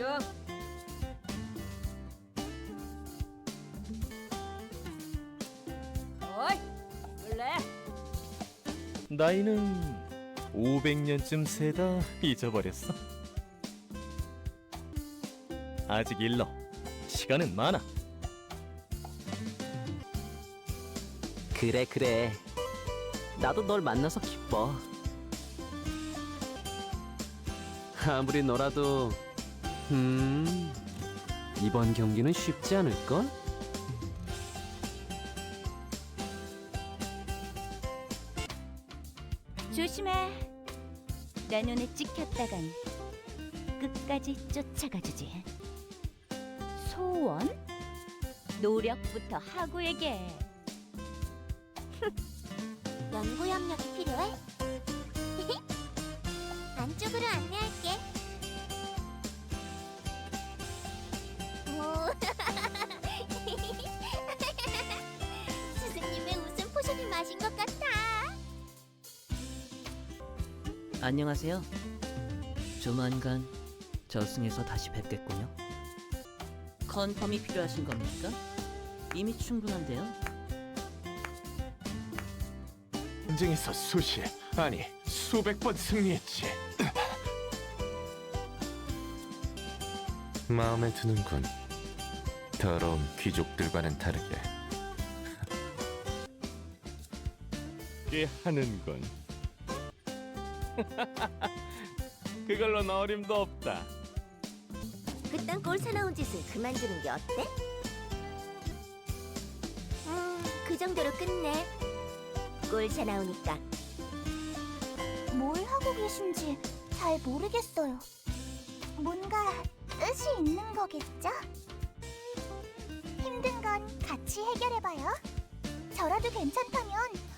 기다려. 어이, 원래 나이는 500년쯤 세다 잊어버렸어. 아직 일러. 시간은 많아. 그래 그래 나도 널 만나서 기뻐 아무리 너라도 음 이번 경기는 쉽지 않을걸? 조심해. 내 눈에 찍혔다간 끝까지 쫓아가주지. 소원? 노력부터 하고 얘기해. 연구 협력이 필요해? 안쪽으로 안내할게. 마신 것 같아. 안녕하세요 조만간 저승에서 다시 뵙겠군요 컨펌이 필요하신 겁니까? 이미 충분한데요 전쟁에서 수십 아니 수백 번 승리했지. 마음에 드는군. 더러운 귀족들과는 다르게. 꽤 하는군. 그걸로 어림도 없다. 그딴 꼴 사나운 짓을 그만두는 게 어때? 음, 그 정도로 끝내. 꼴 사나우니까. 뭘 하고 계신지 잘 모르겠어요. 뭔가 뜻이 있는 거겠죠? 힘든 건 같이 해결해봐요. 저라도 괜찮다면.